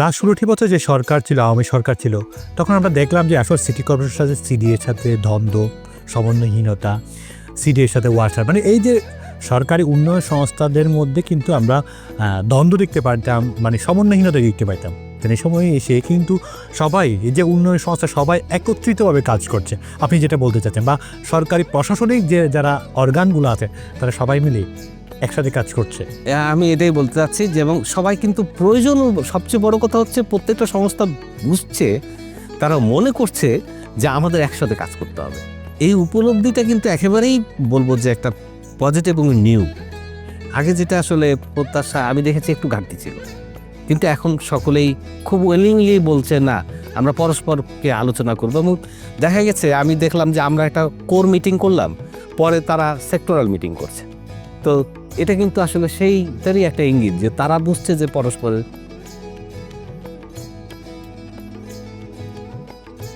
Last ষোলোটি বছর যে সরকার ছিল, আওয়ামী সরকার ছিল। তখন আমরা দেখলাম যে আসলে সিটি কর্পোরেশনের সাথে সিডিএর সাথে দ্বন্দ্ব, সমন্বয়হীনতা সিডিএর সাথে ওয়াটার মানে এই যে সরকারি উন্নয়ন সংস্থাদের মধ্যে কিন্তু আমরা দ্বন্দ্ব দেখতে পারতাম মানে সমন্বয়হীনতা দেখতে পাইতাম। এই সময় এসে কিন্তু সবাই, এই যে উন্নয়ন সংস্থা সবাই একত্রিতভাবে কাজ করছে। আপনি যেটা বলতে চাচ্ছেন, বা সরকারি প্রশাসনিক যে যারা অর্গানগুলো আছে, তারা সবাই মিলে একসাথে কাজ করছে। আমি এটাই বলতে চাচ্ছি যে, এবং সবাই কিন্তু প্রয়োজন, সবচেয়ে বড় কথা হচ্ছে প্রত্যেকটা সংস্থা বুঝছে, তারা মনে করছে যে আমাদের একসাথে কাজ করতে হবে। এই উপলব্ধিটা কিন্তু একেবারেই বলব যে একটা পজিটিভ এবং নিউ আগে যেটা আসলে প্রত্যাশা, আমি দেখেছি একটু ঘাটতি ছিল। কিন্তু এখন সকলেই খুব ওয়েলিংলি বলছে, না, আমরা পরস্পরকে আলোচনা করব। এবং দেখা গেছে, আমি দেখলাম যে আমরা একটা কোর মিটিং করলাম, পরে তারা সেক্টরাল মিটিং করছে। তো এটা কিন্তু আসলে সেইটারই একটা ইঙ্গিত যে তারা বুঝছে যে পরস্পরের